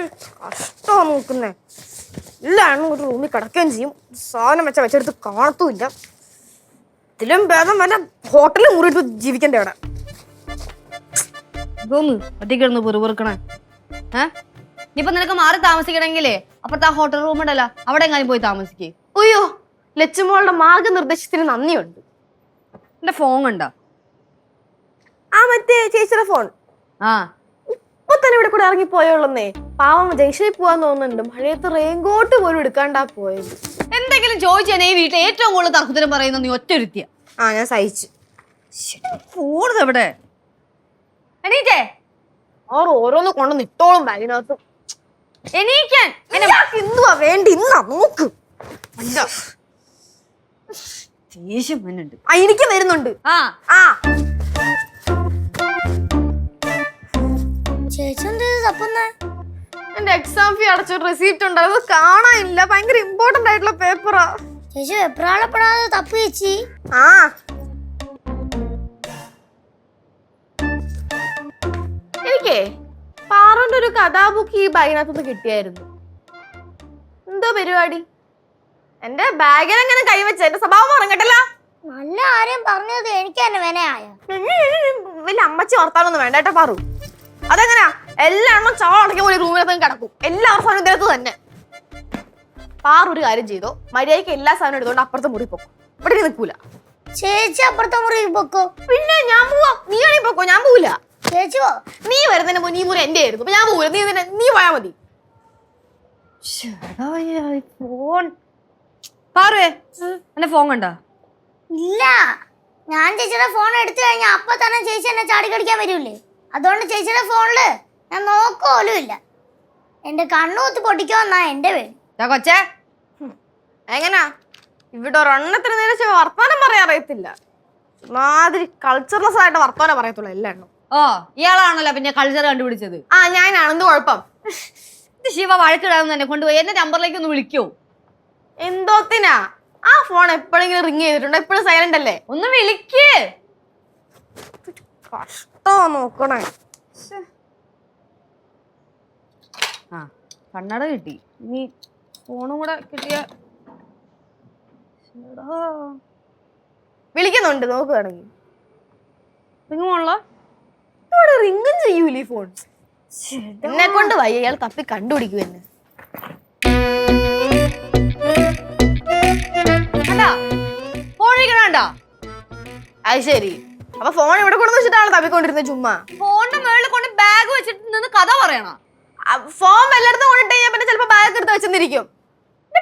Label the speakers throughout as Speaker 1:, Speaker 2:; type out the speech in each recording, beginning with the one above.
Speaker 1: കഷ്ടമാ നോക്കുന്നേ. എല്ലാണ് ഒരു റൂമിൽ കിടക്കുകയും ചെയ്യും. സാധനം വെച്ച വെച്ചെടുത്ത് കാണത്തുമില്ല. ഇതിലും ഭേദം വല്ല ഹോട്ടലിൽ മുറിയിട്ട് ജീവിക്കണ്ടേ അവിടെ?
Speaker 2: ഇതൊന്ന് ഒറ്റയ്ക്കിടന്ന് പെറുപെറുക്കണേ. ഏ? ഇനിയിപ്പൊ നിനക്ക് മാറി താമസിക്കണമെങ്കിലേ അപ്പുറത്തെ ആ ഹോട്ടൽ റൂം ഉണ്ടല്ലോ അവിടെ എങ്ങാനും പോയി താമസിക്കേ.
Speaker 1: അയ്യോ ലച്ചുമോളുടെ മാർഗനിർദ്ദേശത്തിന് നന്ദിയുണ്ട്.
Speaker 2: എന്റെ ഫോൺ കണ്ടോ?
Speaker 1: ആ മറ്റേ ചേച്ചിയുടെ ഫോൺ.
Speaker 2: ആ.
Speaker 1: ഇപ്പൊ തന്നെ ഇവിടെ കൂടെ ഇറങ്ങി പോയോളന്നേ പാവം ജംഗ്ഷനിൽ പോവാൻ തോന്നുന്നുണ്ട്. മഴയത്ത് റെയിൻകോട്ട് പോലും എടുക്കാണ്ടാ പോയത്.
Speaker 2: എന്തെങ്കിലും ചോദിച്ചാൽ ഈ വീട്ടിൽ ഏറ്റവും കൂടുതൽ തർക്കത്തിനും പറയുന്ന നീ ഒറ്റ
Speaker 1: ആ ഞാൻ സഹിച്ചു.
Speaker 2: പോണത് എവിടെ? എണീറ്റേ.
Speaker 1: അവർ ഓരോന്ന് കൊണ്ടുവന്ന് ഇട്ടോളും ബാഗിനകത്ത്.
Speaker 2: എണീക്കാൻ.
Speaker 1: എന്തുവാ വേണ്ടി? ഇന്നാ നോക്ക്.
Speaker 2: ദേഷ്യം വന്നുണ്ട്
Speaker 1: ആ എനിക്ക് വരുന്നുണ്ട്.
Speaker 2: ആ.
Speaker 1: ആ.
Speaker 3: എന്ത് തപ്പുന്നേ
Speaker 1: എന്റെ എക്സാം ഫീ അടച്ച റെസീപ്റ്റ് ഉണ്ട്. അത് കാണാനില്ല. ഭയങ്കര ഇമ്പോർട്ടന്റ് ആയിട്ടുള്ള പേപ്പറാ
Speaker 3: ചേച്ചി വെപ്രാളപ്പെടാതെ തപ്പി ചേച്ചി.
Speaker 1: ആ. എനിക്കേ പാറന്റെ ഒരു കഥാബുക്ക് ഈ ബാഗിനകത്തുനിന്ന് കിട്ടിയായിരുന്നു. എന്തോ പരിപാടി? എന്റെ ബാഗിൽ എങ്ങനെ കൈവച്ച എന്റെ സ്വഭാവം പറഞ്ഞിട്ടില്ല
Speaker 3: നല്ല ആരെയും പറഞ്ഞത് എനിക്ക് തന്നെ വിനയായ
Speaker 1: വലിയ അമ്മച്ചി വർത്താനൊന്നും വേണ്ട കേട്ടോ പാറു. അതെങ്ങനെയാ എല്ലാ എണ്ണം ഒരു പോലെ റൂമിനകത്ത് കിടക്കും. എല്ലാ സാധനവും ഇതിനകത്ത് തന്നെ. പാറു ഒരു കാര്യം ചെയ്തോ. മര്യാദയ്ക്ക് എല്ലാ സാധനവും എടുത്തോണ്ട് അപ്പുറത്തെ മുറി പൊക്കും. ഇവിടെ നിൽക്കൂല.
Speaker 3: ചേച്ചി അപ്പുറത്തെ മുറി പൊക്കോ?
Speaker 1: പിന്നെ ഞാൻ പോവാ. നീ ആണെങ്കിൽ പൊക്കോ? ഞാൻ പോവില്ല.
Speaker 3: ചേച്ചിയോ
Speaker 1: നീ വരുന്നതിന് മുന്നേ ഈ മുറി എന്റെ ആയിരുന്നു. അപ്പൊ ഞാൻ പോവില്ല. നീ തന്നെ നീ പോയാ മതി.
Speaker 2: ഫോൺ പാറുവേ എന്റെ ഫോൺ കണ്ടോ?
Speaker 3: ഇല്ല. ഞാൻ ചേച്ചിയുടെ ഫോൺ എടുത്തു കഴിഞ്ഞാൽ അപ്പൊ തന്നെ ചേച്ചി എന്നെ ചാടി കടിക്കാൻ വരൂലേ അതുകൊണ്ട് ചേച്ചിയുടെ ഫോണിൽ ഞാൻ നോക്കോലും ഇല്ല എന്റെ കണ്ണൂത്ത് പൊട്ടിക്കുമെന്നാ എന്റെ പേര്
Speaker 2: കൊച്ചെ.
Speaker 1: എങ്ങനാ? ഇവിടെ ഒരെണ്ണത്തിന് നേരെ ചെ- വർത്താനം പറയാൻ അറിയത്തില്ല. മാതിരി കൾച്ചർലെസ് ആയിട്ട് വർത്താനം പറയത്തുള്ളൂ എല്ലാ എണ്ണം
Speaker 2: ഓ ഇയാളാണല്ലോ പിന്നെ കൾച്ചർ കണ്ടുപിടിച്ചത്.
Speaker 1: ആ ഞാനാണ്. എന്ത് കുഴപ്പം?
Speaker 2: ഇത് ശിവ വഴക്കിടാന്ന് തന്നെ കൊണ്ടുപോയി. എന്റെ നമ്പറിലേക്ക് ഒന്ന് വിളിക്കോ.
Speaker 1: എന്തോത്തിനാ? ആ ഫോൺ എപ്പോഴെങ്കിലും റിങ് ചെയ്തിട്ടുണ്ടോ? എപ്പോഴും സൈലന്റ് അല്ലേ?
Speaker 2: ഒന്ന് വിളിക്കേ.
Speaker 1: കഷ്ടോ നോക്കണേ.
Speaker 2: ആ കണ്ണട കിട്ടി. ഇനി ഫോണും കൂടെ കിട്ടിയ
Speaker 1: വിളിക്കുന്നുണ്ട് നോക്കുകയാണെങ്കിൽ
Speaker 2: റിങ്ങുള്ള
Speaker 1: ഇവിടെ റിങ്ങും ചെയ്യൂലേ ഫോൺ എന്നെ കൊണ്ട് വയ്യ ഇയാൾ തപ്പി കണ്ടുപിടിക്കും എന്നെ. അത് ശരി. അപ്പൊ ഫോൺ ഇവിടെ കൊണ്ടു വെച്ചിട്ടാണ് തപ്പിക്കൊണ്ടിരുന്നത് ചുമ്മാ.
Speaker 2: ഫോണിന്റെ മേളിൽ കൊണ്ട് ബാഗ് വെച്ചിട്ട് നിന്ന് കഥ പറയണ.
Speaker 1: ആ, എല്ലായിടത്തും കൊണ്ടിട്ട് ഞാൻ പിന്നെ ചിലപ്പോ ബാഗ് എടുത്ത് വെച്ചെന്നിരിക്കും.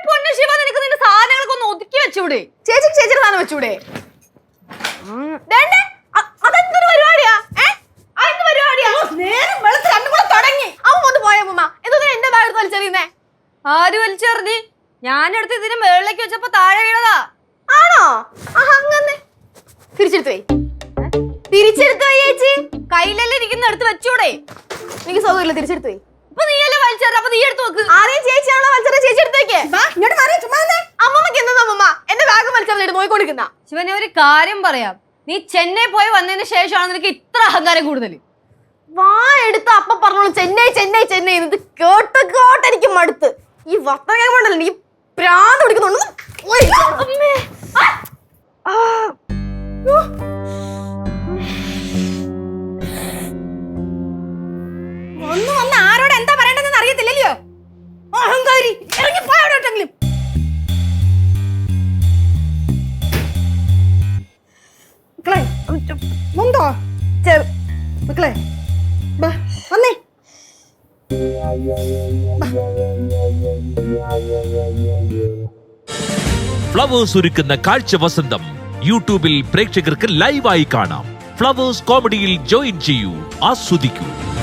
Speaker 2: പൊന്നു ശിവ നിനക്ക് നിന്റെ സാധനങ്ങളൊക്കെ ഒന്ന് ഒതുക്കി വെച്ചൂടെ?
Speaker 1: ചേച്ചിക്ക് ചേച്ചിയുടെ സാധനം വെച്ചൂടെ? ദേണ്ടെ, അ- അതെന്തൊരു പരിപാടിയാ? ഏ? അതെന്ത് പരിപാടിയാ? നേരം വെളുത്ത് രണ്ടും കൂടെ തുടങ്ങി. അവൻ ഒന്ന് പോയ മുമ്മ എന്തൊക്കെ എന്റെ ബാഗ് എടുത്ത് വലിച്ചെറിയുന്നേ.
Speaker 2: ആര് വലിച്ചെറിഞ്ഞ്? ഞാനെടുത്ത് ഇതിന് മേളിലേക്ക് വെച്ചപ്പോ താഴെ വീണതാ.
Speaker 1: ആണോ? അങ്ങനെ. തിരിച്ചെടുത്ത് പോയി തിരിച്ചെടുത്ത് പോയി ചേച്ചി.
Speaker 2: കയ്യിലല്ലേ ഇരിക്കുന്ന എടുത്ത് വെച്ചൂടെ.
Speaker 1: എനിക്ക് സൗകര്യമില്ല തിരിച്ചെടുത്ത് പോയി
Speaker 2: ഇപ്പൊ നീയല്ലേ വലിച്ചെറിഞ്ഞ? അപ്പൊ നീ എടുത്ത് നോക്ക്.
Speaker 1: ആദ്യം ചേച്ചിയാണോ വലിച്ചത് ചേച്ചി എടുത്ത് വെക്കേ ഇങ്ങോട്ട് മാറി ചുമ്മാ അമ്മമ്മക്ക് എന്താ അമ്മമ്മ? എന്റെ ബാഗ് വലിച്ചറിഞ്ഞിട്ട് നോയിക്കൊണ്ടിരിക്കുന്ന
Speaker 2: ശിവനെ ഒരു കാര്യം പറയാം. നീ ചെന്നൈ പോയി വന്നതിന് ശേഷമാണ് നിനക്ക് ഇത്ര അഹങ്കാരം കൂടുതൽ
Speaker 1: വാ എടുത്ത് അപ്പ പറഞ്ഞോളൂ. ചെന്നൈ ചെന്നൈ ചെന്നൈ ഇത് കേട്ട് കേട്ട് എനിക്ക് മടുത്ത്. ഈ വർത്തമാനം കൊണ്ടല്ല നീ പ്രാന്ത് പിടിക്കുന്നുണ്ട്. ഇറങ്ങി ബാ വന്നേ.
Speaker 4: ഫ്ലവേഴ്സ് ഒരുക്കുന്ന കാഴ്ച വസന്തം യൂട്യൂബിൽ പ്രേക്ഷകർക്ക് ലൈവായി കാണാം. ഫ്ലവേഴ്സ് കോമഡിയിൽ ജോയിൻ ചെയ്യൂ ആസ്വദിക്കൂ.